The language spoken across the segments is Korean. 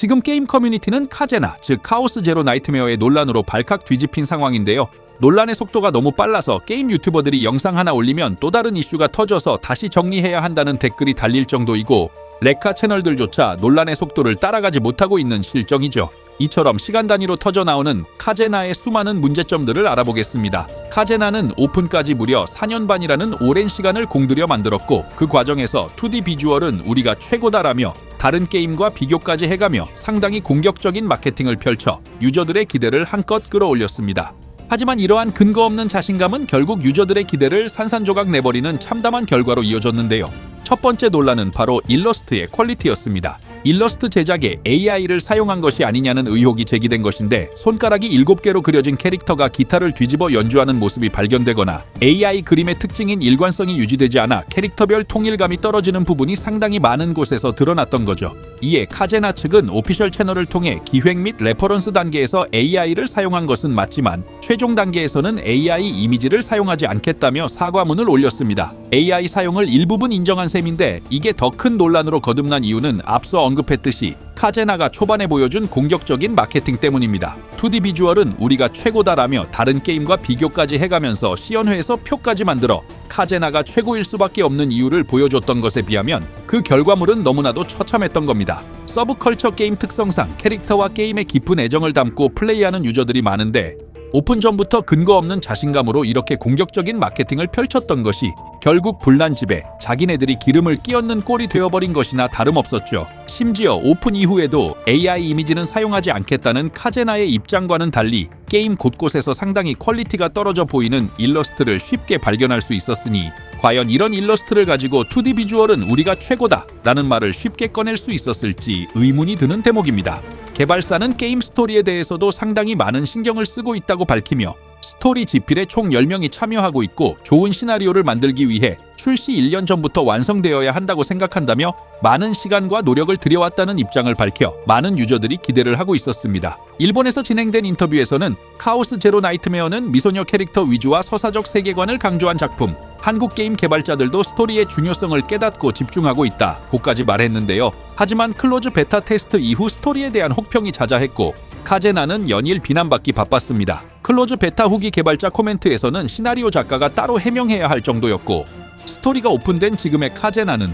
지금 게임 커뮤니티는 카제나, 즉 카오스 제로 나이트메어의 논란으로 발칵 뒤집힌 상황인데요. 논란의 속도가 너무 빨라서 게임 유튜버들이 영상 하나 올리면 또 다른 이슈가 터져서 다시 정리해야 한다는 댓글이 달릴 정도이고 레카 채널들조차 논란의 속도를 따라가지 못하고 있는 실정이죠. 이처럼 시간 단위로 터져 나오는 카제나의 수많은 문제점들을 알아보겠습니다. 카제나는 오픈까지 무려 4년 반이라는 오랜 시간을 공들여 만들었고 그 과정에서 2D 비주얼은 우리가 최고다라며 다른 게임과 비교까지 해가며 상당히 공격적인 마케팅을 펼쳐 유저들의 기대를 한껏 끌어올렸습니다. 하지만 이러한 근거 없는 자신감은 결국 유저들의 기대를 산산조각 내버리는 참담한 결과로 이어졌는데요. 첫 번째 논란은 바로 일러스트의 퀄리티였습니다. 일러스트 제작에 AI를 사용한 것이 아니냐는 의혹이 제기된 것인데 손가락이 7개로 그려진 캐릭터가 기타를 뒤집어 연주하는 모습이 발견되거나 AI 그림의 특징인 일관성이 유지되지 않아 캐릭터별 통일감이 떨어지는 부분이 상당히 많은 곳에서 드러났던 거죠. 이에 카제나 측은 오피셜 채널을 통해 기획 및 레퍼런스 단계에서 AI를 사용한 것은 맞지만 최종 단계에서는 AI 이미지를 사용하지 않겠다며 사과문을 올렸습니다. AI 사용을 일부분 인정한 셈인데 이게 더 큰 논란으로 거듭난 이유는 앞서 언급했듯이 카제나가 초반에 보여준 공격적인 마케팅 때문입니다. 2D 비주얼은 우리가 최고다라며 다른 게임과 비교까지 해가면서 시연회에서 표까지 만들어 카제나가 최고일 수밖에 없는 이유를 보여줬던 것에 비하면 그 결과물은 너무나도 처참했던 겁니다. 서브컬처 게임 특성상 캐릭터와 게임에 깊은 애정을 담고 플레이하는 유저들이 많은데 오픈 전부터 근거 없는 자신감으로 이렇게 공격적인 마케팅을 펼쳤던 것이 결국 불난 집에 자기네들이 기름을 끼얹는 꼴이 되어버린 것이나 다름없었죠. 심지어 오픈 이후에도 AI 이미지는 사용하지 않겠다는 카제나의 입장과는 달리 게임 곳곳에서 상당히 퀄리티가 떨어져 보이는 일러스트를 쉽게 발견할 수 있었으니 과연 이런 일러스트를 가지고 2D 비주얼은 우리가 최고다 라는 말을 쉽게 꺼낼 수 있었을지 의문이 드는 대목입니다. 개발사는 게임 스토리에 대해서도 상당히 많은 신경을 쓰고 있다고 밝히며 스토리 지필에 총 10명이 참여하고 있고 좋은 시나리오를 만들기 위해 출시 1년 전부터 완성되어야 한다고 생각한다며 많은 시간과 노력을 들여왔다는 입장을 밝혀 많은 유저들이 기대를 하고 있었습니다. 일본에서 진행된 인터뷰에서는 카오스 제로 나이트메어는 미소녀 캐릭터 위주와 서사적 세계관을 강조한 작품, 한국 게임 개발자들도 스토리의 중요성을 깨닫고 집중하고 있다. 고까지 말했는데요. 하지만 클로즈 베타 테스트 이후 스토리에 대한 혹평이 자자했고 카제나는 연일 비난받기 바빴습니다. 클로즈 베타 후기 개발자 코멘트에서는 시나리오 작가가 따로 해명해야 할 정도였고 스토리가 오픈된 지금의 카제나는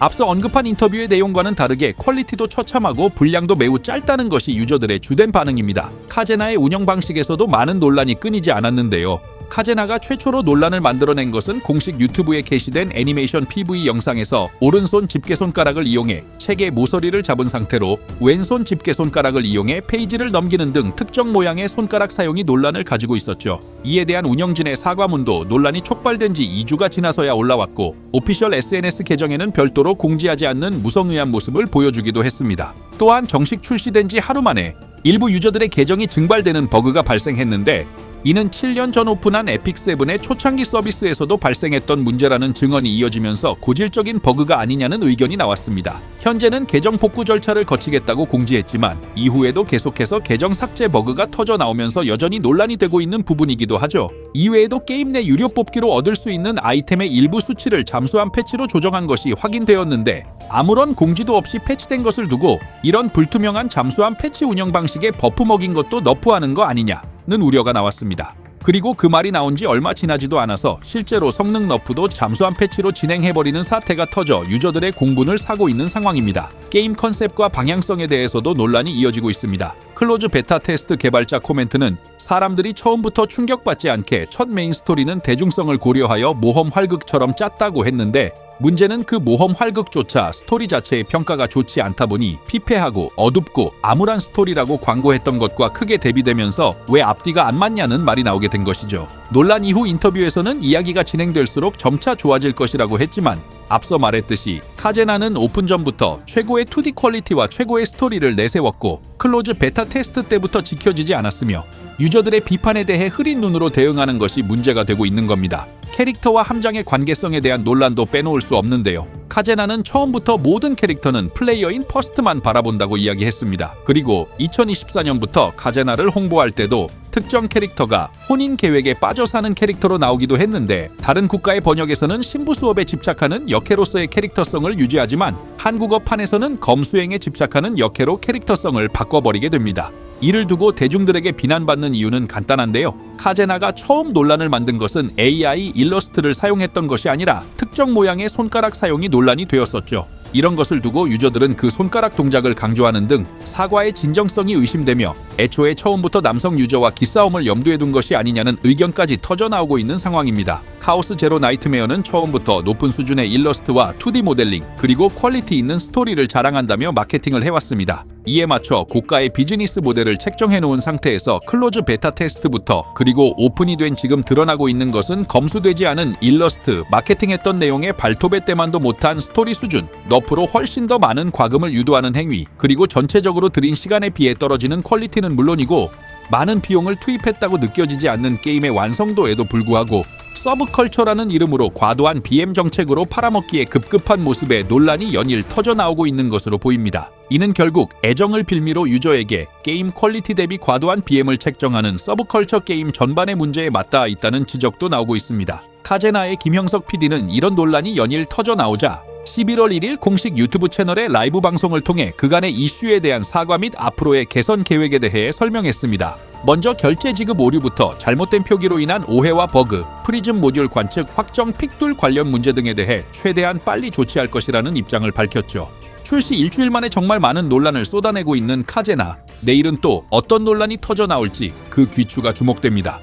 앞서 언급한 인터뷰의 내용과는 다르게 퀄리티도 처참하고 분량도 매우 짧다는 것이 유저들의 주된 반응입니다. 카제나의 운영 방식에서도 많은 논란이 끊이지 않았는데요. 카제나가 최초로 논란을 만들어낸 것은 공식 유튜브에 게시된 애니메이션 PV 영상에서 오른손 집게 손가락을 이용해 책의 모서리를 잡은 상태로 왼손 집게 손가락을 이용해 페이지를 넘기는 등 특정 모양의 손가락 사용이 논란을 가지고 있었죠. 이에 대한 운영진의 사과문도 논란이 촉발된 지 2주가 지나서야 올라왔고 오피셜 SNS 계정에는 별도로 공지하지 않는 무성의한 모습을 보여주기도 했습니다. 또한 정식 출시된 지 하루 만에 일부 유저들의 계정이 증발되는 버그가 발생했는데 이는 7년 전 오픈한 에픽7의 초창기 서비스에서도 발생했던 문제라는 증언이 이어지면서 고질적인 버그가 아니냐는 의견이 나왔습니다. 현재는 계정 복구 절차를 거치겠다고 공지했지만 이후에도 계속해서 계정 삭제 버그가 터져 나오면서 여전히 논란이 되고 있는 부분이기도 하죠. 이외에도 게임 내 유료 뽑기로 얻을 수 있는 아이템의 일부 수치를 잠수한 패치로 조정한 것이 확인되었는데 아무런 공지도 없이 패치된 것을 두고 이런 불투명한 잠수한 패치 운영 방식에 버프 먹인 것도 너프하는 거 아니냐. 는 우려가 나왔습니다. 그리고 그 말이 나온 지 얼마 지나지도 않아서 실제로 성능 너프도 잠수한 패치로 진행해버리는 사태가 터져 유저들의 공분을 사고 있는 상황입니다. 게임 컨셉과 방향성에 대해서도 논란이 이어지고 있습니다. 클로즈 베타 테스트 개발자 코멘트는 사람들이 처음부터 충격받지 않게 첫 메인 스토리는 대중성을 고려하여 모험 활극처럼 짰다고 했는데 문제는 그 모험 활극조차 스토리 자체의 평가가 좋지 않다 보니 피폐하고 어둡고 암울한 스토리라고 광고했던 것과 크게 대비되면서 왜 앞뒤가 안 맞냐는 말이 나오게 된 것이죠. 논란 이후 인터뷰에서는 이야기가 진행될수록 점차 좋아질 것이라고 했지만 앞서 말했듯이 카제나는 오픈 전부터 최고의 2D 퀄리티와 최고의 스토리를 내세웠고 클로즈 베타 테스트 때부터 지켜지지 않았으며 유저들의 비판에 대해 흐린 눈으로 대응하는 것이 문제가 되고 있는 겁니다. 캐릭터와 함장의 관계성에 대한 논란도 빼놓을 수 없는데요. 카제나는 처음부터 모든 캐릭터는 플레이어인 퍼스트만 바라본다고 이야기했습니다. 그리고 2024년부터 카제나를 홍보할 때도 특정 캐릭터가 혼인 계획에 빠져 사는 캐릭터로 나오기도 했는데 다른 국가의 번역에서는 신부 수업에 집착하는 역해로서의 캐릭터성을 유지하지만 한국어판에서는 검수행에 집착하는 역해로 캐릭터성을 바꿔버리게 됩니다. 이를 두고 대중들에게 비난받는 이유는 간단한데요. 카제나가 처음 논란을 만든 것은 AI 일러스트를 사용했던 것이 아니라 특정 모양의 손가락 사용이 논란이 되었었죠. 이런 것을 두고 유저들은 그 손가락 동작을 강조하는 등 사과의 진정성이 의심되며 애초에 처음부터 남성 유저와 기싸움을 염두에 둔 것이 아니냐는 의견까지 터져 나오고 있는 상황입니다. 카오스 제로 나이트메어는 처음부터 높은 수준의 일러스트와 2D 모델링 그리고 퀄리티 있는 스토리를 자랑한다며 마케팅을 해왔습니다. 이에 맞춰 고가의 비즈니스 모델을 책정해 놓은 상태에서 클로즈 베타 테스트부터 그리고 오픈이 된 지금 드러나고 있는 것은 검수되지 않은 일러스트, 마케팅했던 내용의 발톱의 때만도 못한 스토리 수준, 너프로 훨씬 더 많은 과금을 유도하는 행위, 그리고 전체적으로 들인 시간에 비해 떨어지는 퀄리티는 물론이고 많은 비용을 투입했다고 느껴지지 않는 게임의 완성도에도 불구하고 서브컬처라는 이름으로 과도한 BM 정책으로 팔아먹기에 급급한 모습에 논란이 연일 터져 나오고 있는 것으로 보입니다. 이는 결국 애정을 빌미로 유저에게 게임 퀄리티 대비 과도한 BM을 책정하는 서브컬처 게임 전반의 문제에 맞닿아 있다는 지적도 나오고 있습니다. 카제나의 김형석 PD는 이런 논란이 연일 터져 나오자 11월 1일 공식 유튜브 채널의 라이브 방송을 통해 그간의 이슈에 대한 사과 및 앞으로의 개선 계획에 대해 설명했습니다. 먼저 결제 지급 오류부터 잘못된 표기로 인한 오해와 버그, 프리즘 모듈 관측 확정 픽돌 관련 문제 등에 대해 최대한 빨리 조치할 것이라는 입장을 밝혔죠. 출시 일주일 만에 정말 많은 논란을 쏟아내고 있는 카제나. 내일은 또 어떤 논란이 터져 나올지 그 귀추가 주목됩니다.